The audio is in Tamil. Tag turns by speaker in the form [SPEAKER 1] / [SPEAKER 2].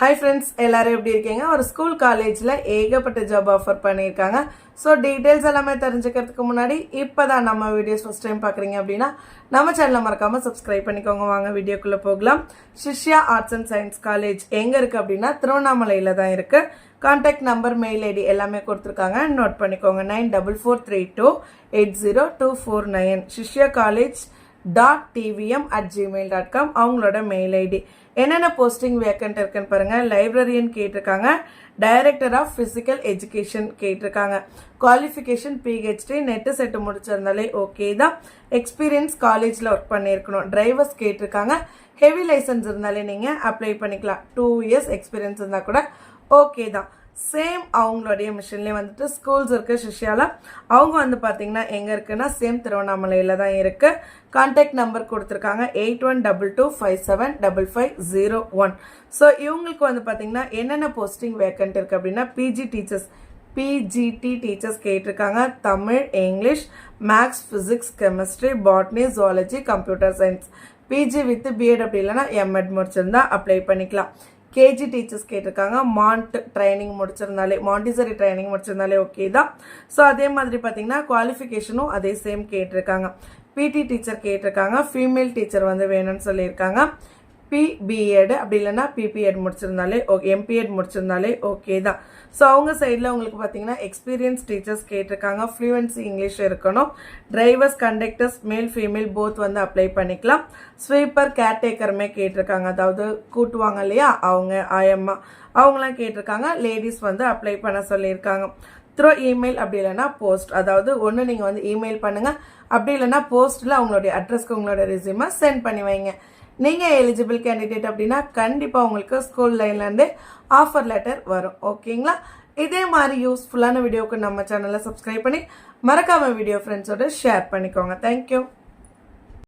[SPEAKER 1] ஹாய் ஃப்ரெண்ட்ஸ் எல்லாரும் எப்படி இருக்கீங்க? ஒரு ஸ்கூல் காலேஜில் ஏகப்பட்ட ஜாப் ஆஃபர் பண்ணியிருக்காங்க. ஸோ டீட்டெயில்ஸ் எல்லாமே தெரிஞ்சுக்கிறதுக்கு முன்னாடி இப்போ தான் நம்ம வீடியோஸ் ஃபஸ்ட் டைம் பார்க்குறீங்க அப்படின்னா நம்ம சேனலை மறக்காமல் சப்ஸ்கிரைப் பண்ணிக்கோங்க. வாங்க வீடியோக்குள்ளே போகலாம். Shishya arts and science college எங்கே இருக்குது அப்படின்னா திருவண்ணாமலையில் தான் இருக்குது கான்டாக்ட் நம்பர் மெயில் ஐடி எல்லாமே கொடுத்துருக்காங்க. நோட் பண்ணிக்கோங்க. Nine double four three two eight zero two four nine Sishya college dot TVM at Gmail dot com அவங்களோட மெயில் ஐடி என்னென்ன போஸ்டிங் வேக்கண்ட் இருக்குன்னு பாருங்க. லைப்ரரியன் கேட்டிருக்காங்க. டைரக்டர் ஆஃப் ஃபிசிக்கல் எஜுகேஷன் கேட்டிருக்காங்க. குவாலிஃபிகேஷன் பிஹெச்டி நெட்டு செட்டு முடிச்சிருந்தாலே ஓகே தான். எக்ஸ்பீரியன்ஸ் காலேஜில் ஒர்க் பண்ணியிருக்கணும். டிரைவர்ஸ் கேட்டிருக்காங்க. ஹெவி லைசன்ஸ் இருந்தாலே நீங்கள் அப்ளை பண்ணிக்கலாம். டூ இயர்ஸ் எக்ஸ்பீரியன்ஸ் இருந்தால் கூட ஓகே தான். சேம் அவங்களுடைய மிஷன்லேயே வந்துட்டு ஸ்கூல்ஸ் இருக்குது சிஷ்யாவில் அவங்க வந்து பார்த்தீங்கன்னா எங்கே இருக்குன்னா சேம் திருவண்ணாமலையில் தான் இருக்குது கான்டாக்ட் நம்பர் கொடுத்துருக்காங்க eight one double two five seven double five zero one so இவங்களுக்கு வந்து பார்த்தீங்கன்னா என்னென்ன போஸ்டிங் வேக்கண்ட் இருக்குது அப்படின்னா பிஜி டீச்சர்ஸ் பிஜிடி டீச்சர்ஸ் கேட்டிருக்காங்க. Tamil English maths physics chemistry botany zoology computer science PG with BEd அப்படி இல்லைன்னா எம்எட் முடிச்சிருந்தா அப்ளை பண்ணிக்கலாம். கேஜி டீச்சர்ஸ் கேட்டிருக்காங்க. மாண்ட் ட்ரைனிங் முடிச்சிருந்தாலே மாண்டிசரி ட்ரைனிங் முடிச்சிருந்தாலே ஓகே தான். ஸோ அதே மாதிரி பார்த்தீங்கன்னா குவாலிஃபிகேஷனும் அதே சேம் கேட்டிருக்காங்க. பிடி டீச்சர் கேட்டிருக்காங்க. ஃபீமேல் டீச்சர் வந்து வேணும்னு சொல்லியிருக்காங்க. பிபிஎட் அப்படி இல்லைன்னா பிபிஎட் முடிச்சிருந்தாலே ஓகே எம்பிஎட் முடிச்சிருந்தாலே ஓகே தான். ஸோ அவங்க சைடில் உங்களுக்கு பார்த்தீங்கன்னா எக்ஸ்பீரியன்ஸ் டீச்சர்ஸ் கேட்டிருக்காங்க. ஃப்ளூவன்சி இங்கிலீஷ் இருக்கணும். Drivers conductors male female both வந்து அப்ளை பண்ணிக்கலாம். ஸ்வீப்பர் கேர்டேக்கருமே கேட்டிருக்காங்க. அதாவது கூட்டுவாங்க இல்லையா? அவங்க ஆயம்மா. அவங்களாம் கேட்டிருக்காங்க. லேடிஸ் வந்து அப்ளை பண்ண சொல்லியிருக்காங்க. த்ரோ இமெயில் அப்படி இல்லைன்னா போஸ்ட் அதாவது ஒன்று நீங்கள் வந்து இமெயில் பண்ணுங்கள் அப்படி இல்லைன்னா போஸ்ட்டில் அவங்களுடைய அட்ரஸ்க்கு உங்களோட ரெசியூமை சென்ட் பண்ணி வைங்க. நீங்கள் எலிஜிபிள் கேண்டிடேட் அப்படின்னா கண்டிப்பாக உங்களுக்கு ஸ்கூல் லைன்லேருந்து ஆஃபர் லெட்டர் வரும். ஓகேங்களா இதே மாதிரி யூஸ்ஃபுல்லான வீடியோவுக்கு நம்ம சேனலை சப்ஸ்கிரைப் பண்ணி மறக்காம வீடியோ ஃப்ரெண்ட்ஸோட ஷேர் பண்ணிக்கோங்க. தேங்க்யூ